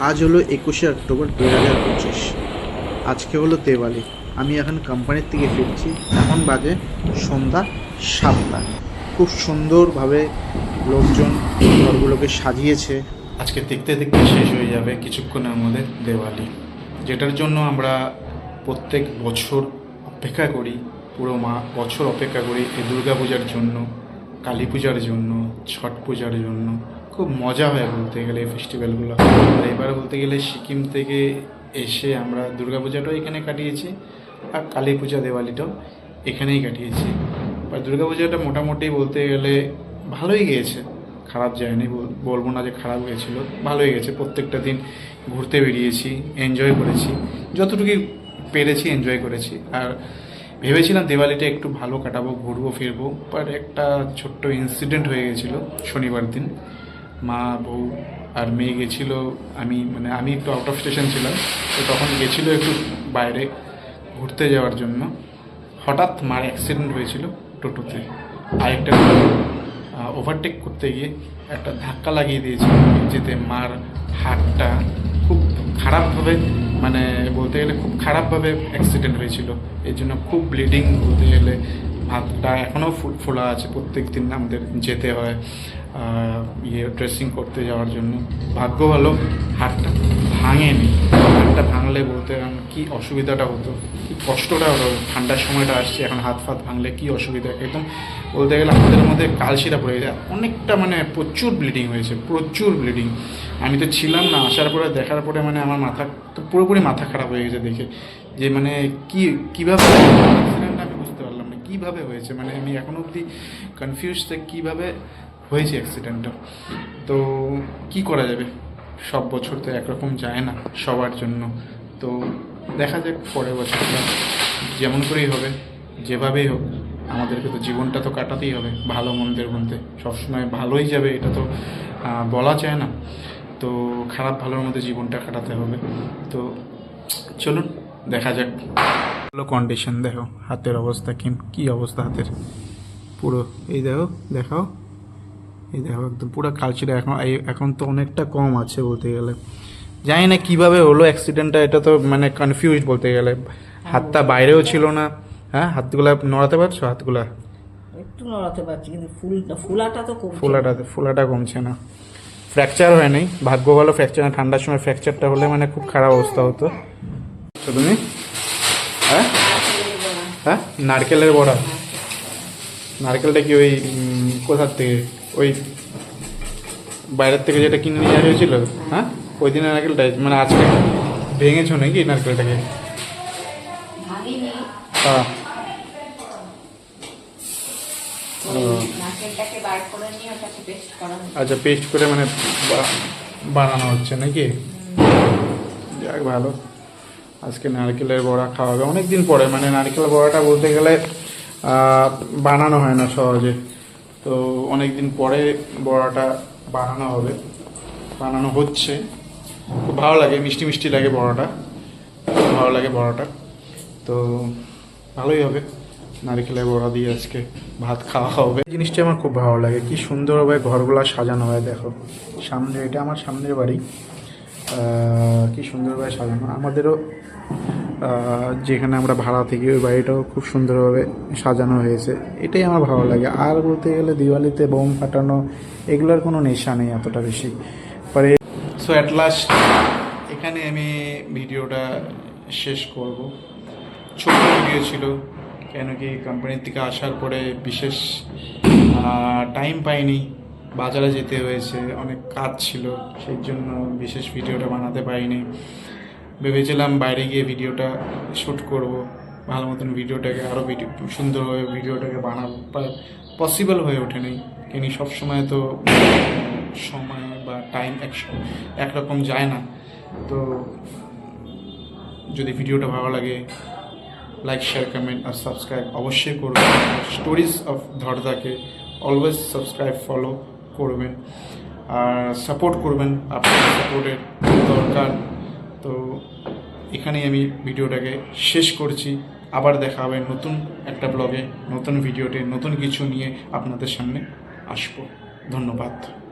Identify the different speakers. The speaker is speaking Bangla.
Speaker 1: আজ হলো একুশে অক্টোবর দু হাজার পঁচিশ। আজকে হলো দেওয়ালি। আমি এখন কোম্পানির থেকে ফিরছি। এখন বাজে সন্ধ্যা সাতটা। খুব সুন্দরভাবে লোকজন ঘরগুলোকে সাজিয়েছে।
Speaker 2: আজকে দেখতে দেখতে শেষ হয়ে যাবে কিছুক্ষণের মধ্যে দেওয়ালি। যেটার জন্য আমরা প্রত্যেক বছর অপেক্ষা করি, পুরো মা বছর অপেক্ষা করি এই দুর্গা পূজার জন্য, কালী পূজার জন্য, ছট পূজার জন্য। খুব মজা হয় বলতে গেলে এই ফেস্টিভ্যালগুলো আর এবার বলতে গেলে সিকিম থেকে এসে আমরা দুর্গা পূজাটাও এখানে কাটিয়েছি আর কালী পূজা দেওয়ালিটাও এখানেই কাটিয়েছি। আর দুর্গা পূজাটা মোটামুটি বলতে গেলে ভালোই গিয়েছে। খারাপ যায়নি বল- বলব না যে খারাপ হয়েছিল ভালোই গেছে প্রত্যেকটা দিন ঘুরতে বেরিয়েছি এনজয় করেছি যতটুকু পেরেছি এনজয় করেছি। আর ভেবেছিলাম দিওয়ালিটা একটু ভালো কাটাবো, ঘুরবো, ফিরবো বাট একটা ছোট্ট ইনসিডেন্ট হয়ে গেছিল শনিবার দিন। মা, বউ আর মেয়ে গেছিল, আমি মানে আমি একটু আউট অফ স্টেশন ছিলাম, তো তখন গেছিল একটু বাইরে ঘুরতে যাওয়ার জন্য। হঠাৎ মার অ্যাক্সিডেন্ট হয়েছিল টোটোতে। আরেকটা ওভারটেক করতে গিয়ে একটা ধাক্কা লাগিয়ে দিয়েছিল যেতে মার হাতটা খুব খারাপভাবে মানে বলতে গেলে খুব খারাপভাবে অ্যাক্সিডেন্ট হয়েছিল। এই জন্য খুব ব্লিডিং বলতে গেলে হাতটা এখনও ফোলা আছে প্রত্যেক দিন আমাদের যেতে হয় ইয়ে ড্রেসিং করতে যাওয়ার জন্য। ভাগ্য ভালো, হাতটা ভাঙেনি। হাতটা ভাঙলে বলতে গেলে কি অসুবিধাটা হতো, কি কষ্টটা হতো। ঠান্ডার সময়টা আসছে, এখন হাত ফাত ভাঙলে কী অসুবিধা? একদম বলতে গেলে আমাদের মধ্যে কালশিরা পড়ে যায়। অনেকটা মানে প্রচুর ব্লিডিং হয়েছে, প্রচুর ব্লিডিং আমি তো ছিলাম না, আসার পরে, দেখার পরে মানে আমার মাথা, তো পুরোপুরি মাথা খারাপ হয়ে গেছে দেখে। যে মানে কি, কীভাবে accident আমি বুঝতে পারলাম না কীভাবে হয়েছে? মানে আমি এখনও অবধি কনফিউজ যে কীভাবে হয়েছে অ্যাক্সিডেন্টটা তো কি করা যাবে? সব বছর তো একরকম যায় না সবার জন্য। তো দেখা যাক পরের বছরটা যেমন করেই হবে, যেভাবেই হোক, আমাদেরকে তো জীবনটা তো কাটাতেই হবে ভালো মন্দের মধ্যে। সবসময় ভালোই যাবে, এটা তো বলা যায় না। তো খারাপ ভালোর মধ্যে জীবনটা কাটাতে হবে। তো চলুন, দেখা যাক। ভালো কন্ডিশন দেখো হাতের অবস্থা কি কী অবস্থা হাতের? পুরো এই দেখো দেখাও। এই দেখো একদম পুরো কালচিরা এখন এখন তো অনেকটা কম আছে বলতে গেলে। জানি না কীভাবে হলো অ্যাক্সিডেন্টটা এটা তো মানে কনফিউজ বলতে গেলে। হাতটা বাইরেও ছিল না। হ্যাঁ হাতগুলা নড়াতে পারছ হাতগুলা?
Speaker 3: একটু নড়াতে পারছি কিন্তু ফুল ফুলাটা তো খুব
Speaker 2: ফোলাটা ফোলাটা কমছে না। ফ্র্যাকচার হয়নি ভাগ্য ভালো ফ্র্যাকচার ঠান্ডার সময় ফ্র্যাকচারটা হলে মানে খুব খারাপ অবস্থা হতো। তো তুমি? হ্যাঁ? হ্যাঁ? নারকেলের বড়া। নারকেলটা কি ওই কোথার থেকে? ওই বাইরের থেকে যেটা কিনে নিয়ে আসা হয়েছিল? হ্যাঁ। ওই দিনের নারকেলটা মানে আজকে ভেঙেছো নাকি নারকেলটাকে? হ্যাঁ। আচ্ছা পেস্ট করে মানে বানানো হচ্ছে নাকি? যাক ভালো। আজকে নারকেলের বড়া খাওয়া হবে অনেক দিন পরে মানে নারকেল বড়াটা বলতে গেলে বানানো হয় না সহজে। তো অনেক দিন পরে বড়াটা বানানো হবে। বানানো হচ্ছে। খুব ভালো লাগে, মিষ্টি মিষ্টি লাগে বড়াটা। ভালো লাগে বড়াটা। তো ভালোই হবে। নারকেলের বড়া দিয়ে আজকে ভাত খাওয়া হবে। জিনিসটা আমার খুব ভালো লাগে। কি সুন্দরভাবে ঘরগুলো সাজানো হয়, দেখো। সামনে, এটা আমার সামনের বাড়ি। কি সুন্দরভাবে সাজানো। আমাদেরও যেখানে আমরা ভাড়া থাকি ওই বাড়িটাও খুব সুন্দরভাবে সাজানো হয়েছে। এটাই আমার ভালো লাগে। আর বলতে গেলে দিওয়ালিতে বোম ফাটানো, এগুলোর কোনো নেশা নেই এতটা বেশি। পরে সো অ্যাট লাস্ট এখানে আমি ভিডিওটা শেষ করব। ছোট ভিডিও ছিল, কেন কি কোম্পানির থেকে আসার পরে বিশেষ টাইম পাইনি। বাজারে যেতে হয়েছে, অনেক কাজ ছিল, সেই জন্য বিশেষ ভিডিওটা বানাতে পারিনি। ভেবেছিলাম বাইরে গিয়ে ভিডিওটা শ্যুট করব, ভালো মতন ভিডিওটাকে আরও ভিডিও সুন্দরভাবে ভিডিওটাকে বানাবো বা পসিবল হয়ে ওঠেনি। কিন্তু সবসময় তো সময় বা টাইম এক একরকম যায় না। তো যদি ভিডিওটা ভালো লাগে লাইক শেয়ার কমেন্ট আর সাবস্ক্রাইব অবশ্যই করবেন। স্টোরিজ অফ ধরদাকে অলওয়েজ সাবস্ক্রাইব ফলো করবেন। আর সাপোর্ট করবেন। আপনার সাপোর্টের দরকার। তো এখানেই আমি ভিডিওটাকে শেষ করছি। আবার দেখা হবে নতুন একটা ব্লগে নতুন ভিডিওতে, নতুন কিছু নিয়ে আপনাদের সামনে আসব। ধন্যবাদ।